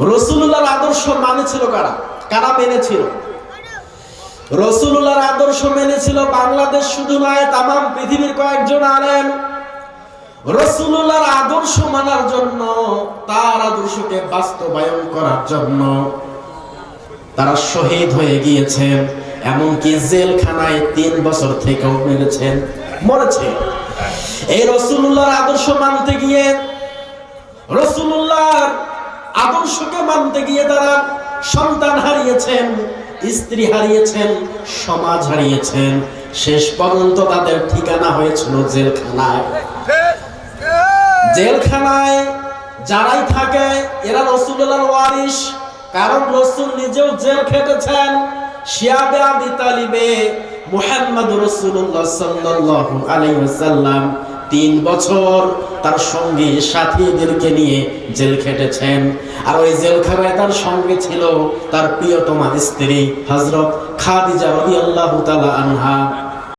রসুল্লাহর আদর্শ মানেছিল কারা? কারা মেনেছিল? রসুল্লাহর আদর্শ মেনেছিল বাংলাদেশ শুধু নয় তাম পৃথিবীর কয়েকজন আলেম। রসুল্লাহর আদর্শ মানার জন্য, তার আদর্শকে বাস্তবায়ন করার জন্য তারা শহীদ হয়ে গিয়েছেন, এমনকি জেলখানায় তিন বছর থেকেও মেরেছেন, মরেছে। এই রসুল্লাহর আদর্শ মানতে গিয়ে রসুল্লাহর আদর্শকে মানতে গিয়ে তারা সন্তান হারিয়েছেন, স্ত্রী হারিয়েছেন, সমাজ হারিয়েছেন। শেষ পর্যন্ত তাদের ঠিকানা হয়েছিল জেলখানায়। জেলখানায় যারাই থাকে, এরা রসুল্লাহর ওয়ারিস কারণ রসুল নিজেও জেল খেটেছেন। শিয়াবে আবি তালিবে মুহাম্মদ রসুল্লাহ সাল্লাল্লাহু আলাইহি ওয়াসাল্লাম তিন বছর তার সঙ্গে সাথীদেরকে নিয়ে জেল খেটেছেন। আর ওই জেলখানায় তার সঙ্গে ছিল তার প্রিয়তমা স্ত্রী হজরত খাদিজা আল্লাহ তালা আনহা।